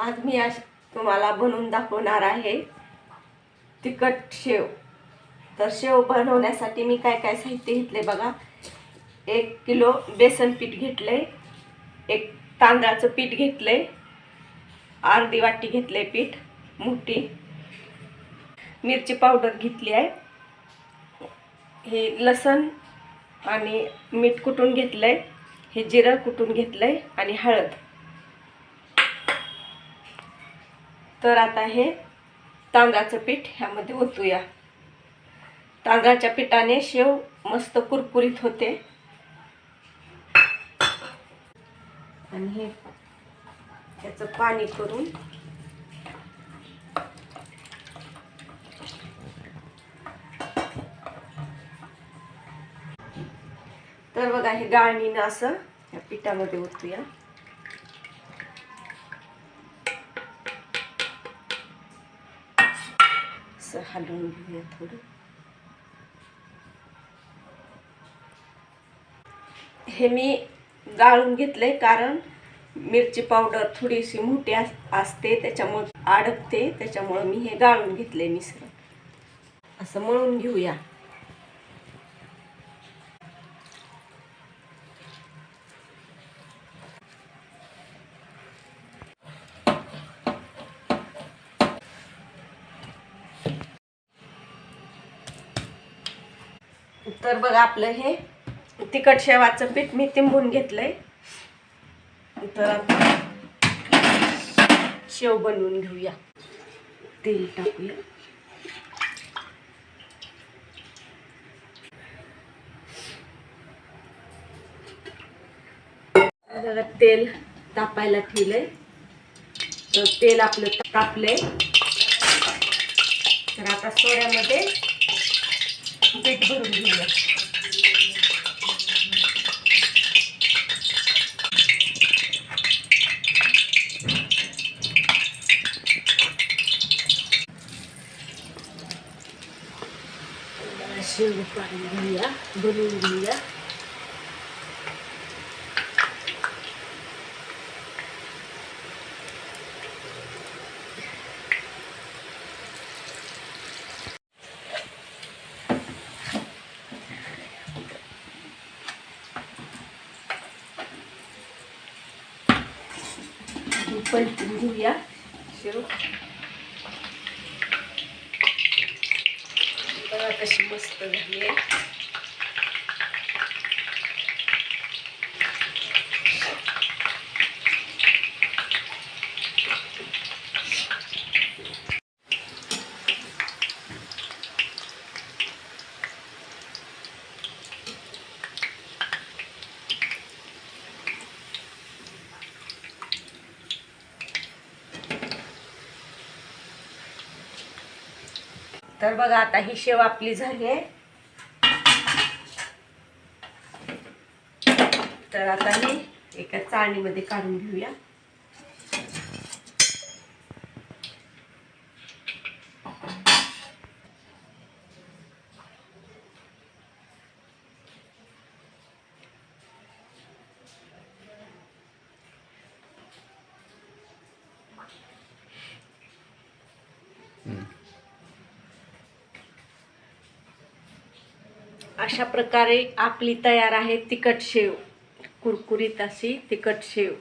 आज मी आज तुम्हाला बनवून दाखवणार आहे. तिखट शेव. तर शेव बनवण्यासाठी मी काय काय साहित्य घेतले बघा. एक किलो बेसन पीठ घेतले एक तांदळाचं पीठ घेतले अर्धी वाटी घेतले पीठ मोठी. मिरची पावडर घेतली आहे. हे लसण आणि मीठ कुटून घेतलंय. हे जिरं कुटून घेतलंय आणि हळद. तर आता हे तांदळाचं पीठ ह्यामध्ये ओतूया. तांदळाच्या पिठाने शेव मस्त कुरकुरीत होते. आणि हे त्याचं पाणी करून तर बघा हे गाळणीनं असं या पिठामध्ये ओतूया. असं हलवून घेऊया थोडं. हे मी गाळून घेतलंय कारण मिरची पावडर थोडीशी मोठी असते त्याच्यामुळे अडकते त्याच्यामुळं मी हे गाळून घेतलंय मिश्रण. असं मळून घेऊया. तर बघा आपलं हे तिखट शेवाचं पीठ मी तिंबून घेतलंय. तर आता शेव बनवून घेऊया. तेल टाकूया. जरा तेल तापायला ठेवलंय. तर तेल आपलं तापलंय. तर आता सोड्यामध्ये पीठ भरून घेऊया. शेंग पाणी घेऊया बनवून घेऊया. पलटून घेऊया. शेव बघा कशी मस्त झाली आहे. तर बघा आता ही शेव आपली झाली आहे. तर आता मी एका चाळणीमध्ये काढून घेऊया. अशा प्रकारे आपली तयार आहे तिखट शेव. कुरकुरीत अशी तिखट शेव.